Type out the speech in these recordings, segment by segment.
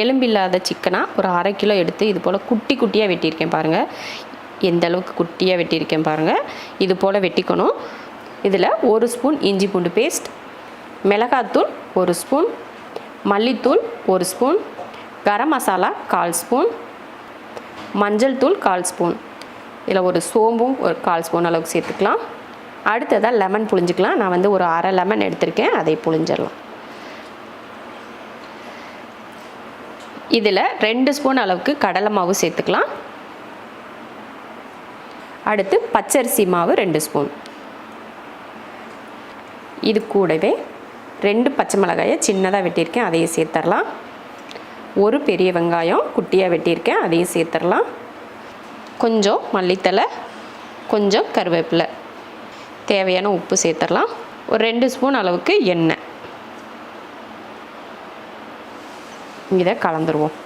எலும்பில்லாத சிக்கனாக ஒரு அரை கிலோ எடுத்து இது போல் குட்டி குட்டியாக வெட்டியிருக்கேன் பாருங்கள் எந்த அளவுக்கு குட்டியாக வெட்டியிருக்கேன் பாருங்கள் இது போல் வெட்டிக்கணும். இதில் ஒரு ஸ்பூன் இஞ்சி பூண்டு பேஸ்ட் மிளகாத்தூள் ஒரு ஸ்பூன் மல்லித்தூள் ஒரு ஸ்பூன் கரம் மசாலா கால் ஸ்பூன் மஞ்சள் தூள் கால் ஸ்பூன். இதில் ஒரு சோம்பும் ஒரு கால் ஸ்பூன் அளவுக்கு சேர்த்துக்கலாம். அடுத்ததாக லெமன் புழிஞ்சிக்கலாம். நான் வந்து ஒரு அரை லெமன் எடுத்திருக்கேன். அதை புழிஞ்சிடலாம். இதில் ரெண்டு ஸ்பூன் அளவுக்கு கடலை மாவு சேர்த்துக்கலாம். அடுத்து பச்சரிசி மாவு ரெண்டு ஸ்பூன். இது கூடவே ரெண்டு பச்சை மிளகாயை சின்னதாக வெட்டியிருக்கேன் அதையும் சேர்த்துடலாம் ஒரு பெரிய வெங்காயம் குட்டியாக வெட்டியிருக்கேன் அதையும் சேர்த்துடலாம் கொஞ்சம் மல்லித்தலை கொஞ்சம் கருவேப்பிலை. தேவையான உப்பு சேர்த்துடலாம் ஒரு ரெண்டு ஸ்பூன் அளவுக்கு எண்ணெய். இதை கலந்துருவோம்.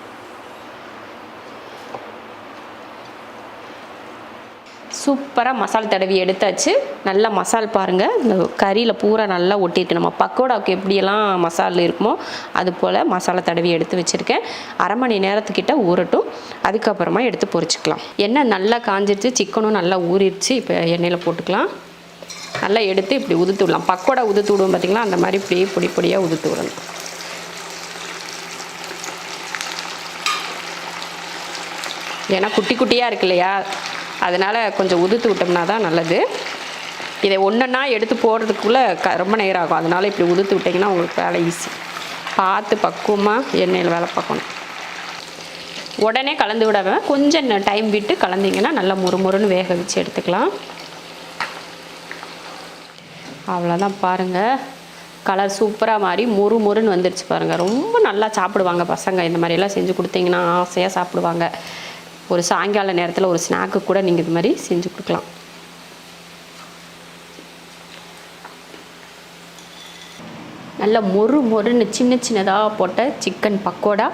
சூப்பராக மசால் தடவி எடுத்தாச்சு. நல்லா மசால் பாருங்கள் இந்த கறியில் பூரா நல்லா ஒட்டியிருக்கு. நம்ம பக்கோடாவுக்கு எப்படியெல்லாம் மசால் இருக்குமோ அது போல் மசாலா தடவி எடுத்து வச்சுருக்கேன். அரை மணி நேரத்துக்கிட்ட ஊறட்டும். அதுக்கப்புறமா எடுத்து பொறிச்சிக்கலாம் எண்ணெய் நல்லா காஞ்சிருச்சு. சிக்கனும் நல்லா ஊறிடுச்சு இப்போ எண்ணெயில் போட்டுக்கலாம். நல்லா எடுத்து இப்படி உதுத்து விடலாம். பக்கோடா உதுத்து விடுவோம் பார்த்திங்களா அந்த மாதிரி இப்படியே பொடி பொடியாக உதுத்து விடணும். ஏன்னா குட்டி குட்டியாக இருக்கு இல்லையா? அதனால் கொஞ்சம் உதுத்து விட்டோம்னா தான் நல்லது. இதை ஒன்றுன்னா எடுத்து போடுறதுக்குள்ளே க ரொம்ப நேரம் ஆகும். அதனால் இப்படி உதுத்து விட்டிங்கன்னா உங்களுக்கு வேலை ஈஸி பார்த்து பக்குவமாக எண்ணெயில் வேலை பார்க்கணும். உடனே கலந்து விடாமல் கொஞ்சம் டைம் விட்டு கலந்திங்கன்னா நல்லா முறுமுறுன்னு வேக வச்சு எடுத்துக்கலாம். அவ்வளோதான் பாருங்கள் கலர் சூப்பராக மாறி முறு முறுன்னு வந்துருச்சு பாருங்கள் ரொம்ப நல்லா சாப்பிடுவாங்க பசங்க. இந்த மாதிரியெல்லாம் செஞ்சு கொடுத்தீங்கன்னா ஆசையாக சாப்பிடுவாங்க. ஒரு சாயங்கால நேரத்தில் ஒரு ஸ்நாக்கு கூட நீங்கள் இது மாதிரி செஞ்சு கொடுக்கலாம். நல்ல மொறு மொறுன்னு சின்ன சின்னதாக போட்ட சிக்கன் பக்கோடா.